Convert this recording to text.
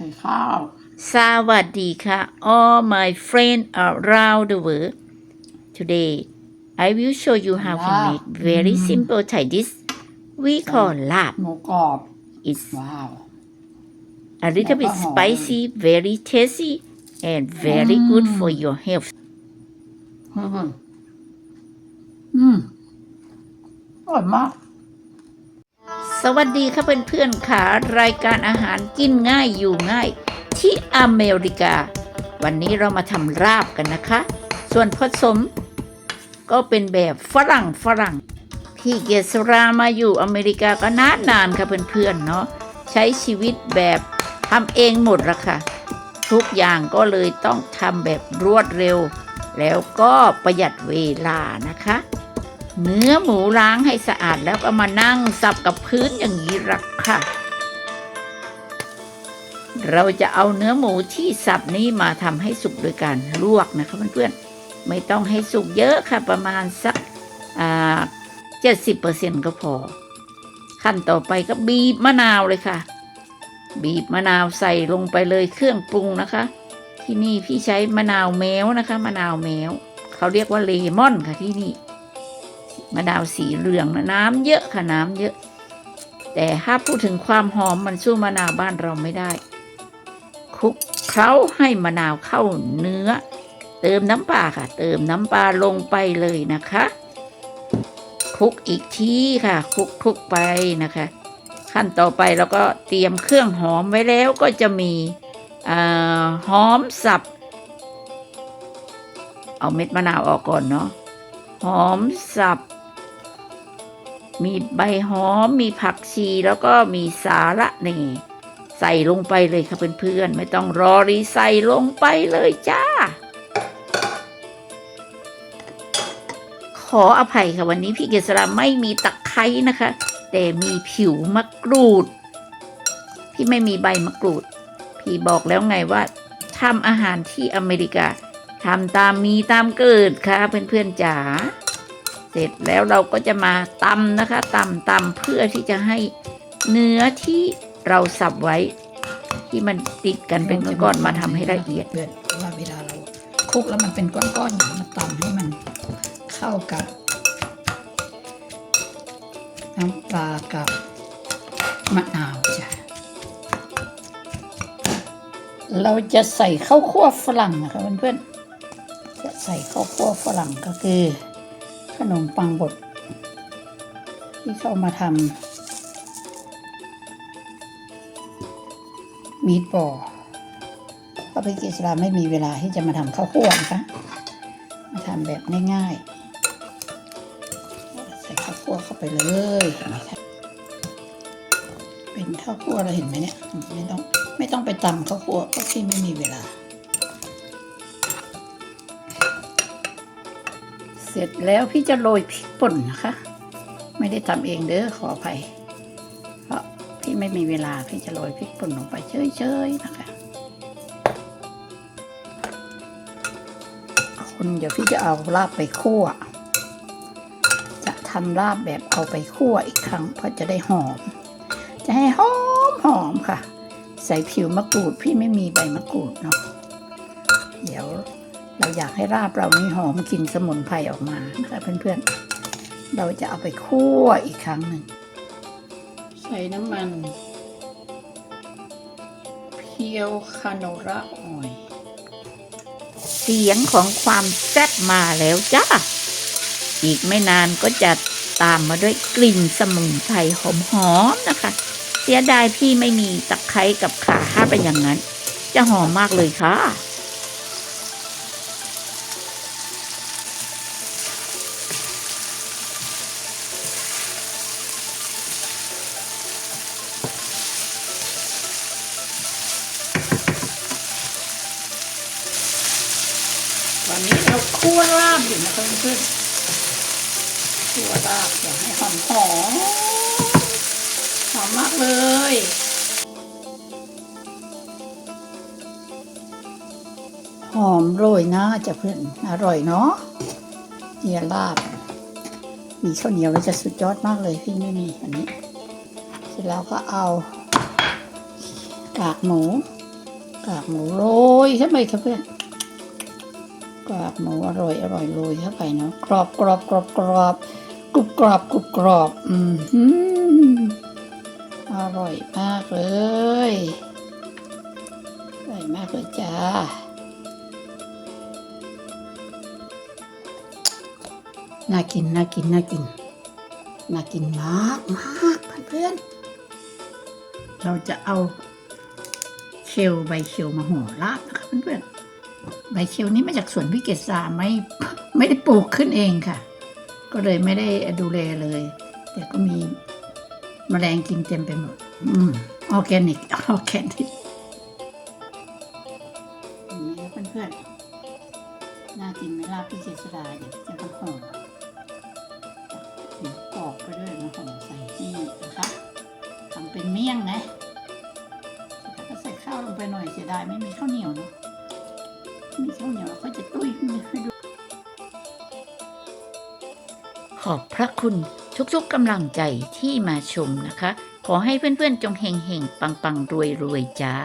ส่ข้าว สวัสดีค่ะ all my friends around the world today I will show you how to Wow. make very Mm. simple Thai dish we call lap หมูกรอบ it's ว้าว a little bit แล้วก็หอม spicy very tasty and very good Mm. for your health อืมอืมอร่อยมาก สวัสดีค่ะเพื่อนๆค่ะรายการอาหารกินง่ายอยู่ง่าย ที่อเมริกา วันนี้เรามาทำราบกันนะคะ ส่วนผสม ก็เป็นแบบฝรั่งฝรั่งพี่เกษรามาอยู่อเมริกาก็นานนานๆค่ะเพื่อนๆเนาะใช้ชีวิตแบบทำเองหมดละค่ะ ทุกอย่างก็เลยต้องทำแบบรวดเร็ว แล้วก็ประหยัดเวลานะคะ เนื้อหมูล้างให้สะอาดแล้วก็มานั่งสับกับพื้นอย่างนี้รักค่ะ เราจะเอาเนื้อหมูที่สับนี้มาทำให้สุกโดยการลวกนะคะเพื่อนๆไม่ต้องให้สุกเยอะค่ะประมาณสักเจ็ดสิบเปอร์เซ็นก็พอ ขั้นต่อไปก็บีบมะนาวเลยค่ะ บีบมะนาวใส่ลงไปเลยเครื่องปรุงนะคะ ที่นี่พี่ใช้มะนาวแมวนะคะ มะนาวแมวเขาเรียกว่าเลมอนค่ะที่นี่ มะนาวสีเหลืองนะน้ำเยอะค่ะน้ำเยอะ แต่ถ้าพูดถึงความหอมมันสู้มะนาวบ้านเราไม่ได้คลุกเคล้าให้มะนาวเข้าเนื้อ เติมน้ำปลาค่ะ เติมน้ำปลาลงไปเลยนะคะคลุกอีกทีค่ะคลุกคลุกไปนะคะ ขั้นต่อไปเราก็เตรียมเครื่องหอมไว้แล้วก็จะมีอหอมสับ เอาเม็ดมะนาวออกก่อนเนาะหอมสับ มีใบหอม มีผักชีแล้วก็มีสาระนี่ใส่ลงไปเลยค่ะเพื่อนๆ ไม่ต้องรอรีใส่ลงไปเลยจ้า ขออภัยค่ะวันนี้พี่เกษราไม่มีตะไคร้นะคะ แต่มีผิวมะกรูด พี่ไม่มีใบมะกรูด พี่บอกแล้วไงว่าทำอาหารที่อเมริกาทำตามมีตามเกิดค่ะเพื่อนๆจ๋า เสร็จแล้วเราก็จะมาตำนะคะตำตำเพื่อที่จะให้เนื้อที่เราสับไว้ ที่มันติดกันเป็นก้อนๆมาทำให้ละเอียดเพื่อนว่าเวลาเราคลุกแล้วมันเป็นก้อนๆอย่างนี้มาตำให้มันเข้ากับ น้ำปลากับมะนาวจ้ะเราจะใส่ข้าวคั่วฝรั่งนะคะเพื่อนๆจะใส่ข้าวคั่วฝรั่งก็คือ ขนมปังบดที่เขามาทำมีดบอลเพระพี่กิษราไม่มีเวลาที่จะมาทำข้าวคั่วนะคะมาทำแบบง่ายๆ ใส่ข้าวคั่วเข้าไปเลยนะคะเป็นข้าวคั่วเราเห็นไหมเนี่ยไม่ต้องไม่ต้องไปตำข้าวคั่วเพราะพี่ไม่มีเวลา เสร็จแล้วพี่จะโรยพริกป่นนะคะ ไม่ได้ทำเองเด้อขออภัยเพราะพี่ไม่มีเวลาพี่จะโรยพริกป่นลงไปเฉยๆนะคะคนเดี๋ยวพี่จะเอาลาบไปคั่วจะทำลาบแบบเอาไปคั่วอีกครั้งเพราะจะได้หอม จะให้หอมหอมค่ะ ใส่ผิวมะกรูดพี่ไม่มีใบมะกรูดเนาะเดี๋ยว เราอยากให้ราบเรานี่หอมกลิ่นสมุนไพรออกมานะคะเพื่อนๆ เราจะเอาไปคั่วอีกครั้งหนึ่งใส่น้ำมันเพียวคาโนระออยล์เสียงของความแซ่บมาแล้วจ้าอีกไม่นานก็จะตามมาด้วยกลิ่นสมุนไพรหอมๆนะคะ เสียดายพี่ไม่มีตะไคร้กับข่าถ้าเป็นอย่างนั้น จะหอมมากเลยค่ะ ตอนนี้เราคั่วลาบอยู่นะคะเพื่อนคั่วลาบอยากให้หอมหอมหอมมากเลยหอมโรยหน้าจะเพื่อนอร่อยเนาะเจียลาบ มีข้าวเหนียวแล้วจะสุดยอดมากเลยพี่ไม่มีอันนี้ เสร็จแล้วก็เอากากหมู กากหมูโรยเข้าไปครับเพื่อน กากหมูอร่อยอร่อยโรยเข้าไปเนาะกรอบกรอบกรอบกรอบกรุบกรอบกรุบกรอบอืมอร่อยมากเลยอร่อยมากเลยจ้าน่ากินน่ากินน่ากินน่ากินมากมากเพื่อนๆเราจะเอาเคลใบเคลมาห่อลาบนะคะเพื่อนๆ ใบเคลนี้มาจากสวนพิเกษาไม่ไม่ได้ปลูกขึ้นเองค่ะ ก็เลยไม่ได้ดูแลเลย แต่ก็มีแมลงกินเต็มไปหมด อืมออร์แกนิก ออร์แกนิกอย่างนี้นะเพื่อนๆ น่ากินไหมลาบพี่เจษดาเดี๋ยวจะมาห่อหมูกรอบไปด้วยมาห่อใส่ที่นะคะทำเป็นเมี่ยงนะแต่ก็ใส่ข้าวลงไปหน่อยเสียดายไม่มีข้าวเหนียวเนาะ มีข้าวเหนอก็จะตุ้ยมือดูขอบพระคุณทุกๆกำลังใจที่มาชมนะคะ ขอให้เพื่อนๆจงเฮงๆ ปังๆ รวยๆ จ้า